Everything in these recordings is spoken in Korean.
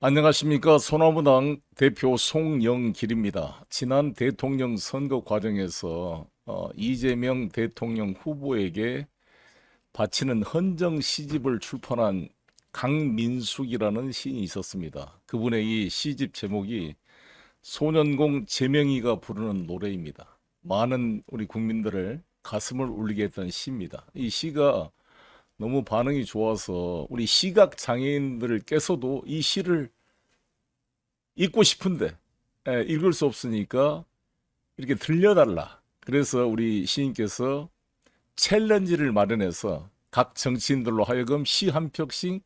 안녕하십니까. 소나무당 대표 송영길입니다. 지난 대통령 선거 과정에서 어, 이재명 대통령 후보에게 바치는 헌정 시집을 출판한 강민숙이라는 시인이 있었습니다. 그분의 이 시집 제목이 소년공 재명이가 부르는 노래입니다. 많은 우리 국민들을 가슴을 울리게 했던 시입니다. 이 시가 너무 반응이 좋아서 우리 시각 장애인들을 깨서도 이 시를 읽고 싶은데 예, 읽을 수 없으니까 이렇게 들려달라. 그래서 우리 시인께서 챌린지를 마련해서 각 정치인들로 하여금 시한 편씩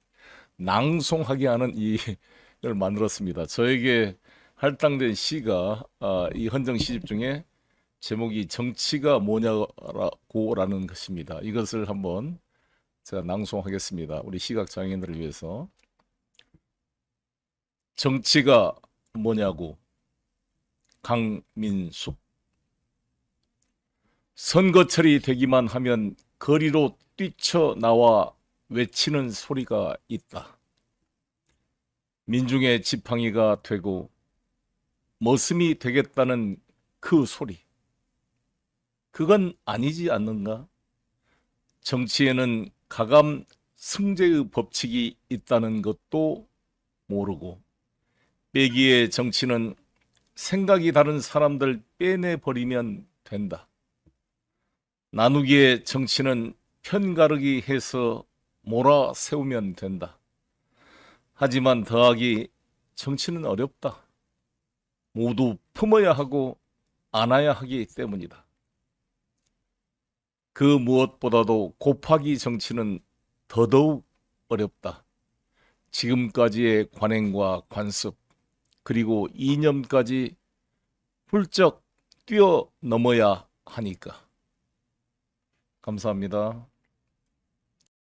낭송하게 하는 이걸 만들었습니다. 저에게 할당된 시가 아, 이 헌정 시집 중에 제목이 정치가 뭐냐고라는 것입니다. 이것을 한번 제가 낭송하겠습니다. 우리 시각 장애인들을 위해서 정치가 뭐냐고 강민숙 선거철이 되기만 하면 거리로 뛰쳐나와 외치는 소리가 있다. 민중의 지팡이가 되고 머슴이 되겠다는 그 소리. 그건 아니지 않는가? 정치에는 가감 승제의 법칙이 있다는 것도 모르고 빼기의 정치는 생각이 다른 사람들 빼내버리면 된다. 나누기의 정치는 편가르기 해서 몰아 세우면 된다. 하지만 더하기 정치는 어렵다. 모두 품어야 하고 안아야 하기 때문이다. 그 무엇보다도 곱하기 정치는 더더욱 어렵다. 지금까지의 관행과 관습, 그리고 이념까지 훌쩍 뛰어넘어야 하니까. 감사합니다.